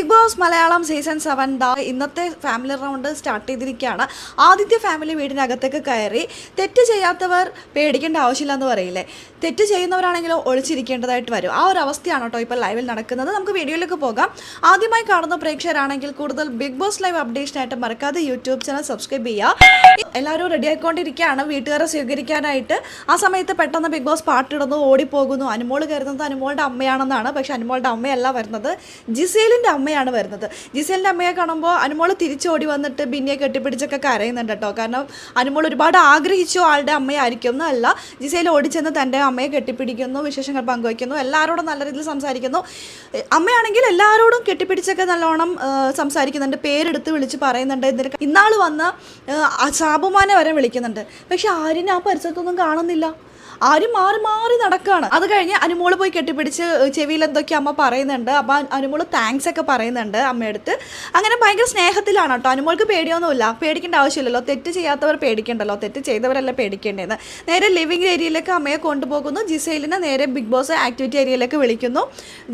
Bigg Boss Malayalam season seven ദാ ഇന്നത്തെ family round start ചെയ്തിരിക്കുകയാണ്. ആദ്യത്തെ ഫാമിലി വീടിനകത്തേക്ക് കയറി തെറ്റ് ചെയ്യാത്തവർ പേടിക്കേണ്ട ആവശ്യമില്ല എന്ന് പറയില്ലേ? തെറ്റ് ചെയ്യുന്നവരാണെങ്കിലും ഒളിച്ചിരിക്കേണ്ടതായിട്ട് വരും. ആ ഒരു അവസ്ഥയാണ് കേട്ടോ ഇപ്പോൾ ലൈവിൽ നടക്കുന്നത്. നമുക്ക് വീഡിയോയിലേക്ക് പോകാം. ആദ്യമായി കാണുന്ന പ്രേക്ഷകരാണെങ്കിൽ കൂടുതൽ ബിഗ് ബോസ് ലൈവ് അപ്ഡേഷനായിട്ട് മറക്കാതെ യൂട്യൂബ് ചാനൽ സബ്സ്ക്രൈബ് ചെയ്യുക. എല്ലാവരും റെഡി ആയിക്കൊണ്ടിരിക്കുകയാണ്. വീട്ടുകാരെ സ്വീകരിക്കാനായിട്ട്. ആ സമയത്ത് പെട്ടെന്ന് ബിഗ് ബോസ് പാട്ടിടുന്നു ഓടിപ്പോകുന്നു. അനുമോൾ കരുതുന്നത് അനുമോളുടെ അമ്മയാണെന്നാണ്. പക്ഷെ അനുമോളുടെ അമ്മയല്ല വരുന്നത്. ജിസേലിന്റെ അമ്മയാണ് വരുന്നത്. ജിസേലിന്റെ അമ്മയെ കാണുമ്പോൾ അനുമോൾ തിരിച്ചോടി വന്നിട്ട് ബിന്നിയെ കെട്ടിപ്പിടിച്ചൊക്കെ കരയുന്നുണ്ട് കേട്ടോ. കാരണം അനുമോൾ ഒരുപാട് ആഗ്രഹിച്ചു ആളുടെ അമ്മയായിരിക്കും എന്നല്ല. ജിസേൽ ഓടിച്ചെന്ന് തന്റെ അമ്മയെ കെട്ടിപ്പിടിക്കുന്നു വിശേഷങ്ങൾ പങ്കുവയ്ക്കുന്നു എല്ലാവരോടും നല്ല രീതിയിൽ സംസാരിക്കുന്നു. അമ്മയാണെങ്കിൽ എല്ലാവരോടും കെട്ടിപ്പിടിച്ചൊക്കെ നല്ലോണം സംസാരിക്കുന്നുണ്ട് പേരെടുത്ത് വിളിച്ച് പറയുന്നുണ്ട്. ഇന്നാൾ വന്ന് സാബുമാനെ വരെ വിളിക്കുന്നുണ്ട്. പക്ഷെ ആര്യനെ ആ പരിസരത്തൊന്നും കാണുന്നില്ല. ആരും മാറി മാറി നടക്കുകയാണ് അത് കഴിഞ്ഞ് അനുമോൾ പോയി കെട്ടിപ്പിടിച്ച് ചെവിയിൽ എന്തൊക്കെ അമ്മ പറയുന്നുണ്ട്. അപ്പം അനുമോൾ താങ്ക്സ് ഒക്കെ പറയുന്നുണ്ട് അമ്മയടുത്ത്. അങ്ങനെ ഭയങ്കര സ്നേഹത്തിലാണ് കേട്ടോ. അനുമോൾക്ക് പേടിയൊന്നുമില്ല. പേടിക്കേണ്ട ആവശ്യമില്ലല്ലോ. തെറ്റ് ചെയ്യാത്തവർ പേടിക്കണ്ടല്ലോ. തെറ്റ് ചെയ്തവരല്ല പേടിക്കേണ്ടതെന്ന് നേരെ ലിവിംഗ് ഏരിയയിലേക്ക് അമ്മയെ കൊണ്ടുപോകുന്നു. ജിസൈലിനെ നേരെ ബിഗ് ബോസ് ആക്ടിവിറ്റി ഏരിയയിലേക്ക് വിളിക്കുന്നു.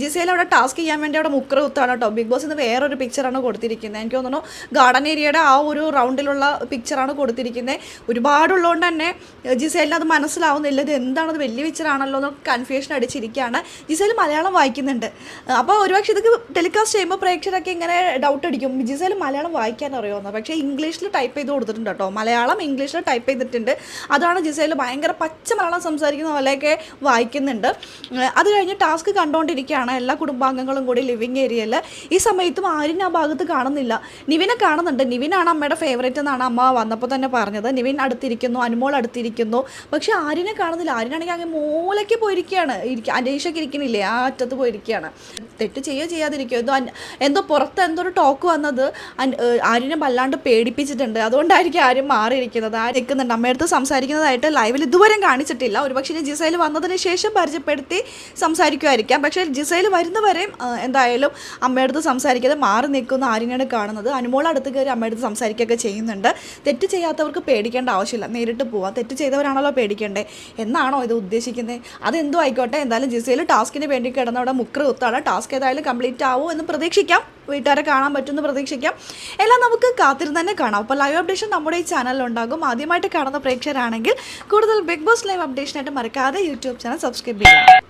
ജിസൈൽ അവിടെ ടാസ്ക് ചെയ്യാൻ വേണ്ടി അവിടെ മുക്കറ കുത്താണ് കേട്ടോ. ബിഗ് ബോസ് ഇന്ന് വേറൊരു പിക്ചറാണ് കൊടുത്തിരിക്കുന്നത് എനിക്ക് തോന്നുന്നു ഗാർഡൻ ഏരിയയുടെ ആ ഒരു റൗണ്ടിലുള്ള പിക്ചറാണ് കൊടുത്തിരിക്കുന്നത് ഒരുപാടുള്ളതുകൊണ്ട് തന്നെ ജിസൈലിന് അത് മനസ്സിലാവുന്നില്ല എന്താണത് വലിയ പിക്ചറാണല്ലോ എന്ന് കൺഫ്യൂഷൻ അടിച്ചിരിക്കുകയാണ്. ജിസേൽ മലയാളം വായിക്കുന്നുണ്ട്. അപ്പോൾ ഒരുപക്ഷെ ഇതൊക്കെ ടെലികാസ്റ്റ് ചെയ്യുമ്പോൾ പ്രേക്ഷകരൊക്കെ ഇങ്ങനെ ഡൗട്ട് അടിക്കും. ജിസേൽ മലയാളം വായിക്കാൻ അറിയുമെന്ന് പക്ഷേ ഇംഗ്ലീഷിൽ ടൈപ്പ് ചെയ്ത് കൊടുത്തിട്ടുണ്ട് കേട്ടോ. മലയാളം ഇംഗ്ലീഷിൽ ടൈപ്പ് ചെയ്തിട്ടുണ്ട്. അതാണ് ജിസേൽ ഭയങ്കര പച്ച മലയാളം സംസാരിക്കുന്ന പോലെയൊക്കെ വായിക്കുന്നുണ്ട്. അത് കഴിഞ്ഞ് ടാസ്ക് കണ്ടുകൊണ്ടിരിക്കുകയാണ് എല്ലാ കുടുംബാംഗങ്ങളും കൂടി ലിവിങ് ഏരിയയിൽ ഈ സമയത്തും ആരും ആ ഭാഗത്ത് കാണുന്നില്ല. നിവിനെ കാണുന്നുണ്ട്. നിവിനാണ് അമ്മയുടെ ഫേവറേറ്റ് എന്നാണ് അമ്മ വന്നപ്പോൾ തന്നെ പറഞ്ഞത്. നിവിൻ അടുത്തിരിക്കുന്നു അനുമോൾ അടുത്തിരിക്കുന്നു. പക്ഷേ ആരിനെ കാണുന്നില്ല. ആര്യനാണെങ്കിൽ അങ്ങ് മൂലയ്ക്ക് പോയിരിക്കുകയാണ്. ഇരിക്കുക അനീഷൊക്കെ ഇരിക്കണില്ലേ? ആ അറ്റത്ത് പോയിരിക്കുകയാണ്. തെറ്റ് ചെയ്യുകയോ ചെയ്യാതിരിക്കുകയോ എന്തോ എന്തോ പുറത്ത് എന്തോ ഒരു ടോക്ക് വന്നത് ആര്യനെ വല്ലാണ്ട് പേടിപ്പിച്ചിട്ടുണ്ട്. അതുകൊണ്ടായിരിക്കും ആര്യം മാറിയിരിക്കുന്നത്. ആ നിൽക്കുന്നുണ്ട്. അമ്മയടുത്ത് സംസാരിക്കുന്നതായിട്ട് ലൈവിൽ ഇതുവരെ കാണിച്ചിട്ടില്ല. ഒരുപക്ഷെ ഇനി ജിസൈൽ വന്നതിന് ശേഷം പരിചയപ്പെടുത്തി സംസാരിക്കുമായിരിക്കാം. പക്ഷേ ജിസയിൽ വരുന്നവരെയും എന്തായാലും അമ്മയടുത്ത് സംസാരിക്കാതെ മാറി നിൽക്കുന്ന ആര്യനാണ് കാണുന്നത്. അനുമോൾ അടുത്ത് കയറി അമ്മയടുത്ത് സംസാരിക്കുകയൊക്കെ ചെയ്യുന്നുണ്ട്. തെറ്റ് ചെയ്യാത്തവർക്ക് പേടിക്കേണ്ട ആവശ്യമില്ല. നേരിട്ട് പോവാം. തെറ്റ് ചെയ്തവരാണല്ലോ പേടിക്കേണ്ടേ? എന്നാണോ ഇത് ഉദ്ദേശിക്കുന്നത്? അതെന്തോ ആയിക്കോട്ടെ എന്തായാലും ജിസയിൽ ടാസ്കിന് വേണ്ടി കിടന്ന അവിടെ മുക്ര കുത്താണ് ടാസ്ക് ഏതായാലും കംപ്ലീറ്റ് ആവും എന്ന് പ്രതീക്ഷിക്കാം. വീട്ടുകാരെ കാണാൻ പറ്റുമെന്ന് പ്രതീക്ഷിക്കാം. എല്ലാം നമുക്ക് കാത്തിരുന്ന് തന്നെ കാണാം. അപ്പോൾ ലൈവ് അപ്ഡേഷൻ നമ്മുടെ ഈ ചാനലിൽ ഉണ്ടാകും. ആദ്യമായിട്ട് കാണുന്ന പ്രേക്ഷകരാണെങ്കിൽ കൂടുതൽ ബിഗ് ബോസ് ലൈവ് അപ്ഡേഷനായിട്ട് മറക്കാതെ യൂട്യൂബ് ചാനൽ സബ്സ്ക്രൈബ് ചെയ്യാം